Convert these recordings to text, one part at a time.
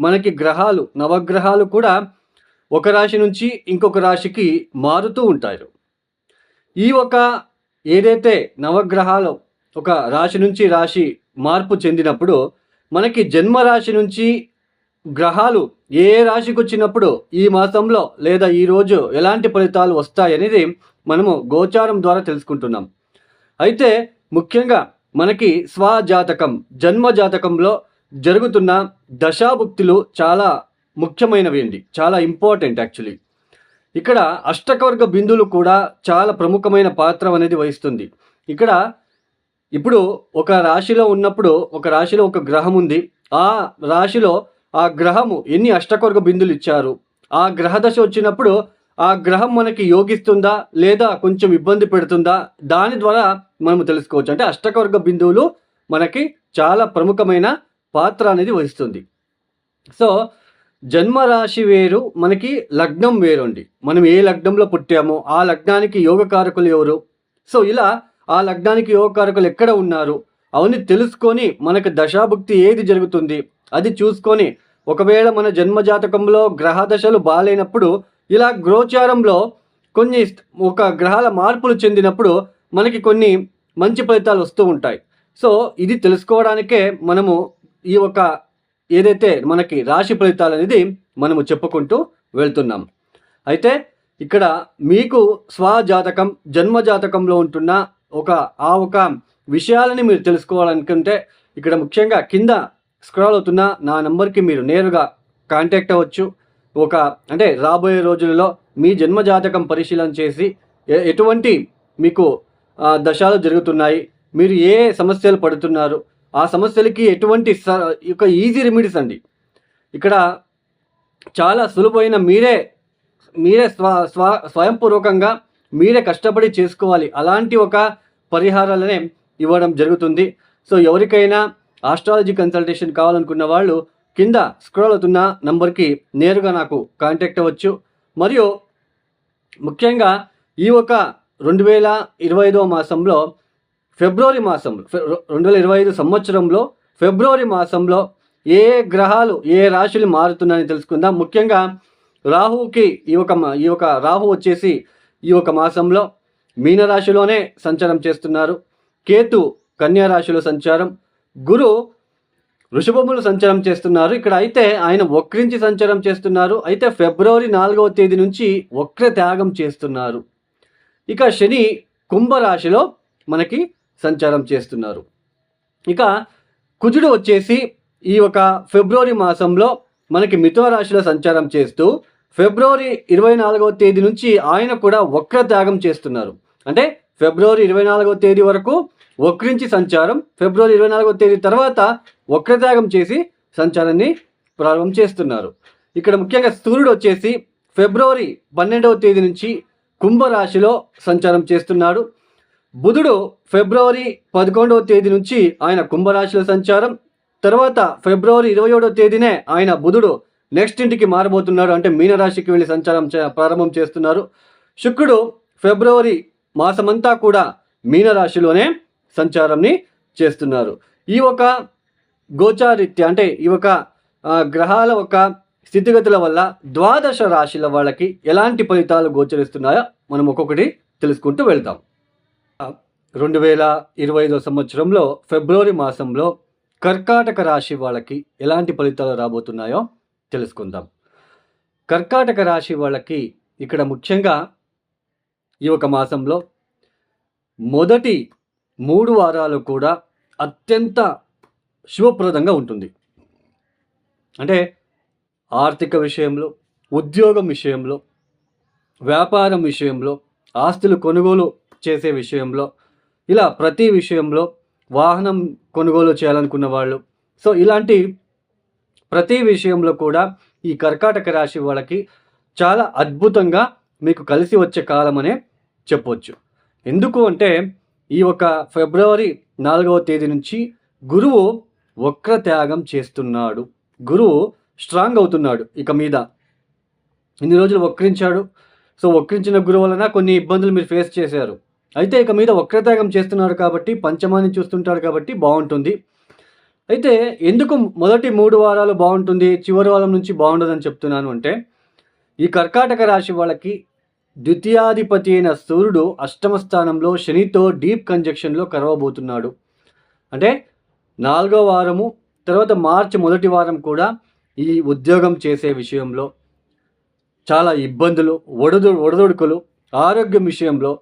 మనకి గ్రహాలు నవగ్రహాలు కూడా ఒక రాశి నుంచి ఇంకొక రాశికి మారుతూ ఉంటారు. ఈ ఒక ఏదైతే నవగ్రహాలు ఒక రాశి నుంచి రాశి మార్పు చెందినప్పుడు మనకి జన్మ రాశి నుంచి గ్రహాలు ఏ రాశికి వచ్చినప్పుడు ఈ మాసంలో లేదా ఈ రోజు ఎలాంటి ఫలితాలు వస్తాయనేది మనము గోచారం ద్వారా తెలుసుకుంటున్నాం. అయితే ముఖ్యంగా మనకి స్వజాతకం జన్మ జాతకంలో జరుగుతున్న దశాభుక్తులు చాలా ముఖ్యమైనవి అండి చాలా ఇంపార్టెంట్ యాక్చువల్లీ. ఇక్కడ అష్టకవర్గ బిందువులు కూడా చాలా ప్రముఖమైన పాత్ర అనేది వహిస్తుంది. ఇక్కడ ఇప్పుడు ఒక రాశిలో ఉన్నప్పుడు ఒక రాశిలో ఒక గ్రహం ఉంది. ఆ రాశిలో ఆ గ్రహము ఎన్ని అష్టకవర్గ బిందులు ఇచ్చారు? ఆ గ్రహ దశ వచ్చినప్పుడు ఆ గ్రహం మనకి యోగిస్తుందా? లేదా కొంచెం ఇబ్బంది పెడుతుందా? దాని ద్వారా మనము తెలుసుకోవచ్చు. అంటే అష్టకవర్గ బిందువులు మనకి చాలా ప్రముఖమైన పాత్ర అనేది వహిస్తుంది. సో జన్మరాశి వేరు మనకి లగ్నం వేరు అండి మనం ఏ లగ్నంలో పుట్టామో ఆ లగ్నానికి యోగకారకులు ఎవరు? సో ఇలా ఆ లగ్నానికి యోగకారకులు ఎక్కడ ఉన్నారు? అవన్నీ తెలుసుకొని మనకు దశాభుక్తి ఏది జరుగుతుంది? అది చూసుకొని ఒకవేళ మన జన్మజాతకంలో గ్రహ దశలు బాగాలేనప్పుడు ఇలా గ్రోచారంలో కొన్ని ఒక గ్రహాల మార్పులు చెందినప్పుడు మనకి కొన్ని మంచి ఫలితాలు వస్తూ ఉంటాయి. సో ఇది తెలుసుకోవడానికే మనము ఈ ఒక ఏదైతే మనకి రాశి ఫలితాలు అనేది మనము చెప్పుకుంటూ వెళ్తున్నాం. అయితే ఇక్కడ మీకు స్వజాతకం జన్మజాతకంలో ఉంటున్న ఒక ఆ ఒక విషయాలని మీరు తెలుసుకోవాలనుకుంటే ఇక్కడ ముఖ్యంగా కింద స్క్రాల్ అవుతున్న నా నెంబర్కి మీరు నేరుగా కాంటాక్ట్ అవ్వచ్చు. ఒక అంటే రాబోయే రోజులలో మీ జన్మజాతకం పరిశీలన చేసి ఎటువంటి మీకు దశలు దశాలు జరుగుతున్నాయి మీరు ఏ సమస్యలు పడుతున్నారు ఆ సమస్యలకి ఎటువంటి స యొక్క ఈజీ రెమెడీస్ అండి. ఇక్కడ చాలా సులువైన మీరే మీరే స్వ స్వ స్వయంపూర్వకంగా మీరే కష్టపడి చేసుకోవాలి. అలాంటి ఒక పరిహారాలనే ఇవ్వడం జరుగుతుంది. సో ఎవరికైనా ఆస్ట్రాలజీ కన్సల్టేషన్ కావాలనుకున్న వాళ్ళు కింద స్క్రోల్ అవుతున్న నంబర్కి నేరుగా నాకు కాంటాక్ట్ అవ్వచ్చు. మరియు ముఖ్యంగా ఈ ఒక రెండు వేల ఇరవై ఐదవ మాసంలో ఫిబ్రవరి మాసంలో రెండు వేల ఇరవై ఐదు సంవత్సరంలో ఫిబ్రవరి మాసంలో ఏ గ్రహాలు ఏ రాశులు మారుతున్నాయని తెలుసుకుందాం. ముఖ్యంగా రాహుకి ఈ ఒక మా- ఈ యొక్క రాహు వచ్చేసి ఈ ఒక మాసంలో మీనరాశిలోనే సంచారం చేస్తున్నారు. కేతు కన్యా రాశిలో సంచారం గురు వృషభములు సంచారం చేస్తున్నారు. ఇక్కడ అయితే ఆయన వక్రించి సంచారం చేస్తున్నారు. అయితే ఫిబ్రవరి నాలుగవ తేదీ నుంచి వక్ర త్యాగం చేస్తున్నారు. ఇక శని కుంభరాశిలో మనకి సంచారం చేస్తున్నారు. ఇక కుజుడు వచ్చేసి ఈ ఒక ఫిబ్రవరి మాసంలో మనకి మిథున రాశిలో సంచారం చేస్తూ ఫిబ్రవరి ఇరవై నాలుగవ తేదీ నుంచి ఆయన కూడా వక్ర త్యాగం చేస్తున్నారు. అంటే ఫిబ్రవరి ఇరవై నాలుగవ తేదీ వరకు వక్రించి సంచారం ఫిబ్రవరి ఇరవై నాలుగవ తేదీ తర్వాత వక్రత్యాగం చేసి సంచారాన్ని ప్రారంభం చేస్తున్నారు. ఇక్కడ ముఖ్యంగా సూర్యుడు వచ్చేసి ఫిబ్రవరి పన్నెండవ తేదీ నుంచి కుంభరాశిలో సంచారం చేస్తున్నాడు. బుధుడు ఫిబ్రవరి పదకొండవ తేదీ నుంచి ఆయన కుంభరాశిలో సంచారం. తర్వాత ఫిబ్రవరి ఇరవై ఏడవ తేదీనే ఆయన బుధుడు నెక్స్ట్ ఇంటికి మారబోతున్నాడు అంటే మీనరాశికి వెళ్ళి సంచారం చే- ప్రారంభం చేస్తున్నారు. శుక్రుడు ఫిబ్రవరి మాసమంతా కూడా మీనరాశిలోనే సంచారంని చేస్తున్నారు. ఈ ఒక గోచారిత్య అంటే ఈ ఒక గ్రహాల ఒక స్థితిగతుల వల్ల ద్వాదశ రాశుల వాళ్ళకి ఎలాంటి ఫలితాలు గోచరిస్తున్నాయో మనం ఒక్కొక్కటి తెలుసుకుంటూ వెళ్తాం రెండు వేల ఇరవై ఐదో సంవత్సరంలో ఫిబ్రవరి మాసంలో కర్కాటక రాశి వాళ్ళకి ఎలాంటి ఫలితాలు రాబోతున్నాయో తెలుసుకుందాం. కర్కాటక రాశి వాళ్ళకి ఇక్కడ ముఖ్యంగా ఈ ఒక మాసంలో మొదటి మూడు వారాలు కూడా అత్యంత శుభప్రదంగా ఉంటుంది. అంటే ఆర్థిక విషయంలో ఉద్యోగం విషయంలో వ్యాపారం విషయంలో ఆస్తులు కొనుగోలు చేసే విషయంలో ఇలా ప్రతి విషయంలో వాహనం కొనుగోలు చేయాలనుకున్న వాళ్ళు. సో ఇలాంటి ప్రతి విషయంలో కూడా ఈ కర్కాటక రాశి వాళ్ళకి చాలా అద్భుతంగా మీకు కలిసి వచ్చే కాలం అనే చెప్పొచ్చు. ఎందుకు అంటే ఈ ఒక ఫిబ్రవరి నాలుగవ తేదీ నుంచి గురువు వక్ర త్యాగం చేస్తున్నాడు. గురువు స్ట్రాంగ్ అవుతున్నాడు ఇక మీద. ఇన్ని రోజులు వక్రించాడు. సో వక్రించిన గురువు వలన కొన్ని ఇబ్బందులు మీరు ఫేస్ చేశారు. అయితే ఇక మీద వక్రత్యాగం చేస్తున్నాడు కాబట్టి పంచమాన్ని చూస్తుంటాడు కాబట్టి బాగుంటుంది. అయితే ఎందుకు మొదటి మూడు వారాలు బాగుంటుంది చివరి వారం నుంచి బాగుండదని చెప్తున్నాను అంటే ఈ కర్కాటక రాశి వాళ్ళకి ద్వితీయాధిపతి అయిన సూర్యుడు అష్టమ స్థానంలో శనితో డీప్ కంజక్షన్లో కరవబోతున్నాడు. అంటే నాలుగో వారము తర్వాత మార్చి మొదటి వారం కూడా ఈ ఉద్యోగం చేసే విషయంలో చాలా ఇబ్బందులు ఒడదు ఒడదొడుకులు ఆరోగ్యం విషయంలో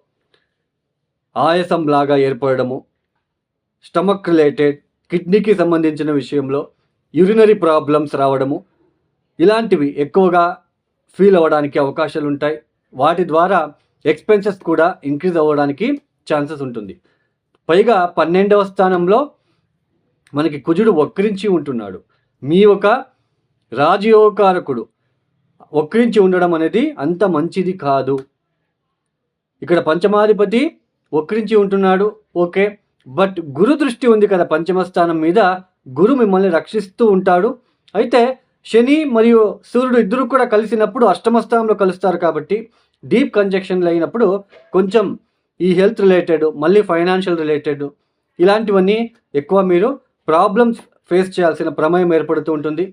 ఆయాసంలాగా ఏర్పడము స్టమక్ రిలేటెడ్ కిడ్నీకి సంబంధించిన విషయంలో యూరినరీ ప్రాబ్లమ్స్ రావడము ఇలాంటివి ఎక్కువగా ఫీల్ అవ్వడానికి అవకాశాలు ఉంటాయి వాటి ద్వారా ఎక్స్పెన్సెస్ కూడా ఇంక్రీజ్ అవ్వడానికి ఛాన్సెస్ ఉంటుంది. పైగా పన్నెండవ స్థానంలో మనకి కుజుడు వక్రించి ఉంటున్నాడు. మీ ఒక రాజయోగకారకుడు వక్రించి ఉండడం అనేది అంత మంచిది కాదు. ఇక్కడ పంచమాధిపతి వక్రించి ఉంటున్నాడు ఓకే. బట్ గురు దృష్టి ఉంది కదా పంచమ స్థానం మీద. గురు మిమ్మల్ని రక్షిస్తూ ఉంటాడు. అయితే శని మరియు సూర్యుడు ఇద్దరు కూడా కలిసినప్పుడు అష్టమ స్థానంలో కలుస్తారు కాబట్టి డీప్ కంజక్షన్లు అయినప్పుడు కొంచెం ఈ హెల్త్ రిలేటెడ్ మళ్ళీ ఫైనాన్షియల్ రిలేటెడ్ ఇలాంటివన్నీ ఎక్కువ మీరు ప్రాబ్లమ్స్ ఫేస్ చేయాల్సిన ప్రమేయం ఏర్పడుతూ ఉంటుంది.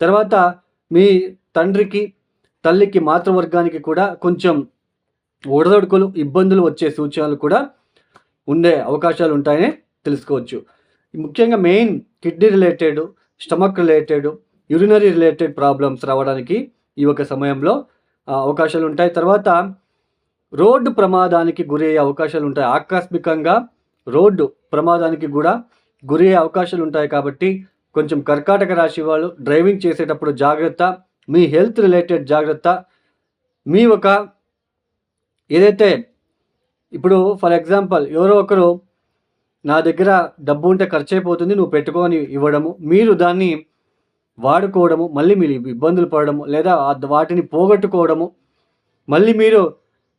తర్వాత మీ తండ్రికి తల్లికి మాతృవర్గానికి కూడా కొంచెం ఒడదొడుకులు ఇబ్బందులు వచ్చే సూచనలు కూడా ఉండే అవకాశాలు ఉంటాయని తెలుసుకోవచ్చు. ముఖ్యంగా main kidney related stomach related urinary related problems రావడానికి ఈ ఒక సమయంలో అవకాశాలు ఉంటాయి. తర్వాత రోడ్డు ప్రమాదానికి గురయ్యే అవకాశాలు ఉంటాయి. ఆకస్మికంగా రోడ్డు ప్రమాదానికి కూడా గురయ్యే అవకాశాలు ఉంటాయి కాబట్టి కొంచెం కర్కాటక రాశి వాళ్ళు డ్రైవింగ్ చేసేటప్పుడు జాగ్రత్త మీ హెల్త్ రిలేటెడ్ జాగ్రత్త మీ ఒక ఏదైతే ఇప్పుడు ఫర్ ఎగ్జాంపుల్ ఎవరో ఒకరు నా దగ్గర డబ్బు ఉంటే ఖర్చు అయిపోతుంది నువ్వు పెట్టుకొని ఇవ్వడము మీరు దాన్ని వాడుకోవడము మళ్ళీ మీరు ఇబ్బందులు పడడము లేదా వాటిని పోగొట్టుకోవడము మళ్ళీ మీరు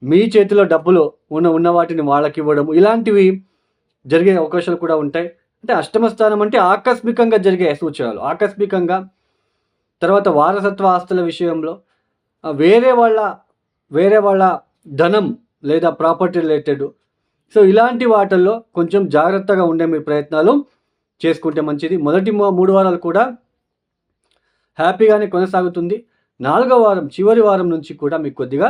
మీ చేతిలో డబ్బులు ఉన్న ఉన్న వాటిని వాళ్ళకి ఇవ్వడము ఇలాంటివి జరిగే అవకాశాలు కూడా ఉంటాయి. అంటే అష్టమ స్థానం అంటే ఆకస్మికంగా జరిగే సూచనలు. ఆకస్మికంగా తర్వాత వారసత్వ ఆస్తుల విషయంలో వేరే వాళ్ళ వేరే వాళ్ళ ధనం లేదా ప్రాపర్టీ రిలేటెడ్ సో ఇలాంటి వాటిల్లో కొంచెం జాగ్రత్తగా ఉండే మీ ప్రయత్నాలు చేసుకుంటే మంచిది. మొదటి మూడు వారాలు కూడా హ్యాపీగానే కొనసాగుతుంది. నాలుగో వారం చివరి వారం నుంచి కూడా మీకు కొద్దిగా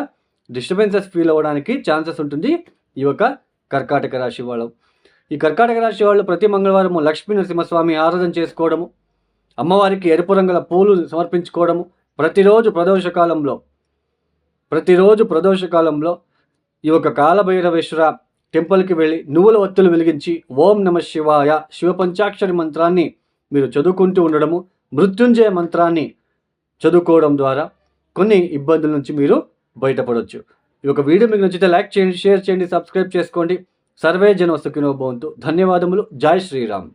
డిస్టర్బెన్సెస్ ఫీల్ అవ్వడానికి ఛాన్సెస్ ఉంటుంది ఈ యొక్క కర్కాటక రాశి వాళ్ళు. ఈ కర్కాటక రాశి వాళ్ళు ప్రతి మంగళవారం లక్ష్మీ నరసింహస్వామి ఆరాధన చేసుకోవడము అమ్మవారికి ఎరుపు రంగుల పూలు సమర్పించుకోవడము ప్రతిరోజు ప్రదోషకాలంలో ప్రతిరోజు ప్రదోషకాలంలో ఈ యొక్క కాలభైరవేశ్వర టెంపుల్కి వెళ్ళి నువ్వుల ఒత్తులు వెలిగించి ఓం నమ శివాయ శివపంచాక్షరి మంత్రాన్ని మీరు చదువుకుంటూ ఉండడము మృత్యుంజయ మంత్రాన్ని చదువుకోవడం ద్వారా కొన్ని ఇబ్బందుల నుంచి మీరు బయటపడవచ్చు ఈ యొక్క వీడియో మీకు నచ్చితే లైక్ చేయండి షేర్ చేయండి సబ్స్క్రైబ్ చేసుకోండి. సర్వే జన సుఖినోభవంతు ధన్యవాదములు. జై శ్రీరామ్.